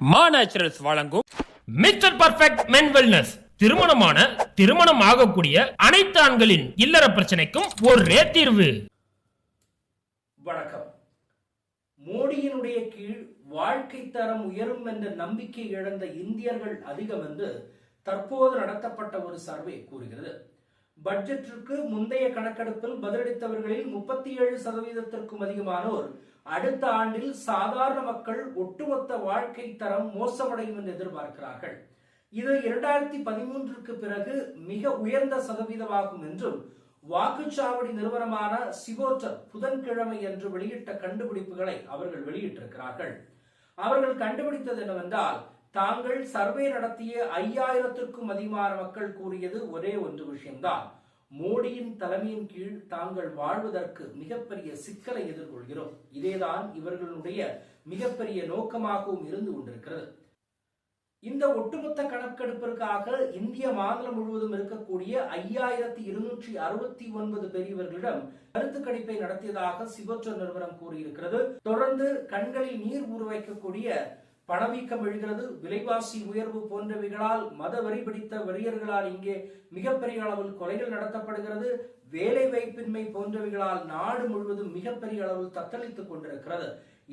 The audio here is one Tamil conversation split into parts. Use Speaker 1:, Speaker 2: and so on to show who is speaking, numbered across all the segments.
Speaker 1: மா நேச்சுரல்ஸ் வழங்கும் மிஸ்டர் பர்ஃபெக்ட் மென் வெல்னஸ் திருமணமான திருமணம் ஆகக்கூடிய அனைத்து ஆண்களின் இல்லற பிரச்சனைக்கும் ஒரே தீர்வு.
Speaker 2: வணக்கம். மோடியினுடைய கீழ் வாழ்க்கை தரம் உயரும் என்ற நம்பிக்கை இழந்த இந்தியர்கள் அதிகம் என்று தற்போது நடத்தப்பட்ட ஒரு சர்வே கூறுகிறது. பட்ஜெட்டிற்கு முந்தைய கணக்கெடுப்பில் பதிலளித்தவர்களில் முப்பத்தி ஏழு சதவீதத்திற்கும் அதிகமானோர் அடுத்த ஆண்டில் சாதாரண மக்கள் ஒட்டுமொத்த வாழ்க்கை தரம் மோசமடையும் என்று எதிர்பார்க்கிறார்கள். இது இரண்டாயிரத்தி பதிமூன்றுக்கு பிறகு மிக உயர்ந்த சதவீதமாகும் என்றும் வாக்குச்சாவடி நிறுவனமான சிவோட்டர் புதன்கிழமை என்று வெளியிட்ட கண்டுபிடிப்புகளை அவர்கள் வெளியிட்டிருக்கிறார்கள். அவர்கள் கண்டுபிடித்தது என்னவென்றால் தாங்கள் சர்வே நடத்திய ஐயாயிரத்திற்கும் அதிகமான மக்கள் கூறியது ஒரே ஒன்று விஷயம்தான். மோடியின் தலைமையின் கீழ் தாங்கள் வாழ்வதற்கு மிகப்பெரிய சிக்கலை எதிர்கொள்கிறோம். இதேதான் இவர்களுடைய மிகப்பெரிய நோக்கமாகவும் இருந்து கொண்டிருக்கிறது. இந்த ஒட்டுமொத்த கணக்கெடுப்பிற்காக இந்திய மாநிலம் முழுவதும் இருக்கக்கூடிய ஐயாயிரத்தி இருநூற்றி அறுபத்தி ஒன்பது பெரியவர்களிடம் கருத்து கணிப்பை நடத்தியதாக சிவற்ற நிறுவனம் கூறியிருக்கிறது. தொடர்ந்து கண்களில் நீர் ஊற வைக்கக்கூடிய பணவீக்கம் எழுகிறது விலைவாசி உயர்வு போன்றவைகளால் மத வரி பிடித்த வெறியர்களால் இங்கே மிகப்பெரிய அளவில் கொலைகள் நடத்தப்படுகிறது வேலை வாய்ப்பின்மை போன்றவைகளால் நாடு முழுவதும் மிகப்பெரிய அளவில் தத்தளித்துக் கொண்டிருக்கிறது.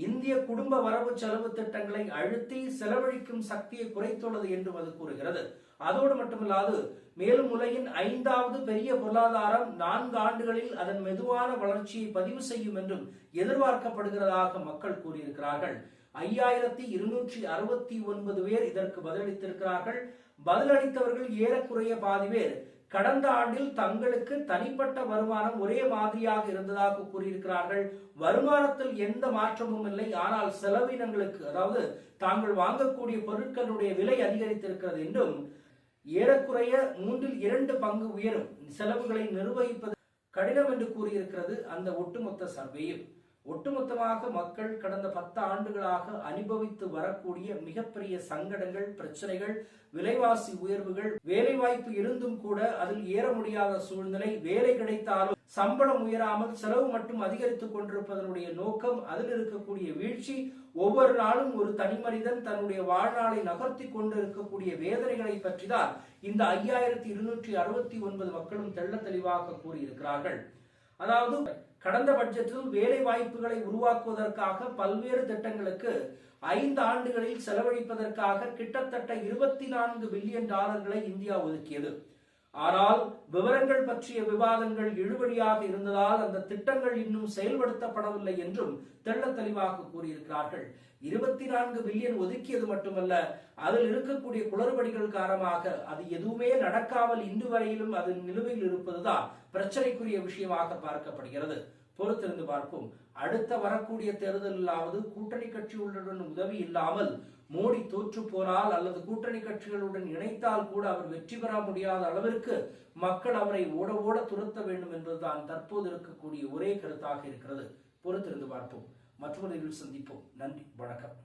Speaker 2: இந்திய குடும்ப வரவு செலவு திட்டங்களை அழுத்தி செலவழிக்கும் சக்தியை குறைத்துள்ளது என்றும் அது கூறுகிறது. அதோடு மட்டுமல்லாது மேலும் உலகின் ஐந்தாவது பெரிய பொருளாதாரம் நான்கு ஆண்டுகளில் அதன் மெதுவான வளர்ச்சியை பதிவு செய்யும் என்றும் எதிர்பார்க்கப்படுகிறதாக மக்கள் கூறியிருக்கிறார்கள். ஐயாயிரத்தி இருநூற்றி அறுபத்தி ஒன்பது பேர் இதற்கு பதிலளித்திருக்கிறார்கள். பதிலளித்தவர்கள் ஏறக்குறைய பாதி பேர். கடந்த ஆண்டில் தங்களுக்கு தனிப்பட்ட வருமானம் ஒரே மாதிரியாக இருந்ததாக கூறியிருக்கிறார்கள். வருமானத்தில் எந்த மாற்றமும் இல்லை. ஆனால் செலவினங்களுக்கு அதாவது தாங்கள் வாங்கக்கூடிய பொருட்களுடைய விலை அதிகரித்திருக்கிறது என்றும் ஏறக்குறைய மூன்றில் இரண்டு பங்கு உயரும். செலவுகளை நிர்வகிப்பது கடினம் என்று கூறியிருக்கிறது அந்த ஒட்டுமொத்த சர்வேயும். ஒட்டுமொத்தமாக மக்கள் கடந்த பத்து ஆண்டுகளாக அனுபவித்து வரக்கூடிய மிகப்பெரிய சங்கடங்கள் பிரச்சனைகள் விலைவாசி உயர்வுகள் வேலைவாய்ப்பு இருந்தும் கூட அதில் ஏற முடியாத சூழ்நிலை வேலை கிடைத்தாலும் சம்பளம் உயராமல் செலவு மட்டும் அதிகரித்துக் கொண்டிருப்பதனுடைய நோக்கம் அதில் இருக்கக்கூடிய வீழ்ச்சி ஒவ்வொரு நாளும் ஒரு தனி மனிதன் தன்னுடைய வாழ்நாளை நகர்த்தி கொண்டு இருக்கக்கூடிய வேதனைகளை பற்றிதான் இந்த ஐயாயிரத்தி இருநூற்றி அறுபத்தி ஒன்பது மக்களும் தெள்ள தெளிவாக கூறியிருக்கிறார்கள். அதாவது கடந்த பட்ஜெட்டில் வேலை வாய்ப்புகளை உருவாக்குவதற்காக பல்வேறு திட்டங்களுக்கு ஐந்து ஆண்டுகளில் செலவழிப்பதற்காக கிட்டத்தட்ட இருபத்தி நான்கு பில்லியன் டாலர்களை இந்தியா ஒதுக்கியது. ஆனால் விவரங்கள் பற்றிய விவாதங்கள் இழுபடியாக இருந்ததால் அந்த திட்டங்கள் இன்னும் செயல்படுத்தப்படவில்லை என்றும் தெள்ள தெளிவாக கூறியிருக்கிறார்கள். இருபத்தி நான்கு பில்லியன் ஒதுக்கியது மட்டுமல்ல அதில் இருக்கக்கூடிய குளறுபடிகள் காரணமாக அது எதுவுமே நடக்காமல் இன்று வரையிலும் அது நிலுவையில் இருப்பதுதான் பிரச்சனைக்குரிய விஷயமாக பார்க்கப்படுகிறது. பொறுத்திருந்து பார்ப்போம். அடுத்த வரக்கூடிய தேர்தலிலாவது கூட்டணி கட்சிகளுடன் உதவி இல்லாமல் மோடி தோற்று போனால் அல்லது கூட்டணி கட்சிகளுடன் இணைத்தால் கூட அவர் வெற்றி பெற முடியாத அளவிற்கு மக்கள் அவரை ஓட ஓட துரத்த வேண்டும் என்பதுதான் தற்போது இருக்கக்கூடிய ஒரே கருத்தாக இருக்கிறது. பொறுத்திருந்து பார்ப்போம். மற்றொரு சந்திப்போம். நன்றி. வணக்கம்.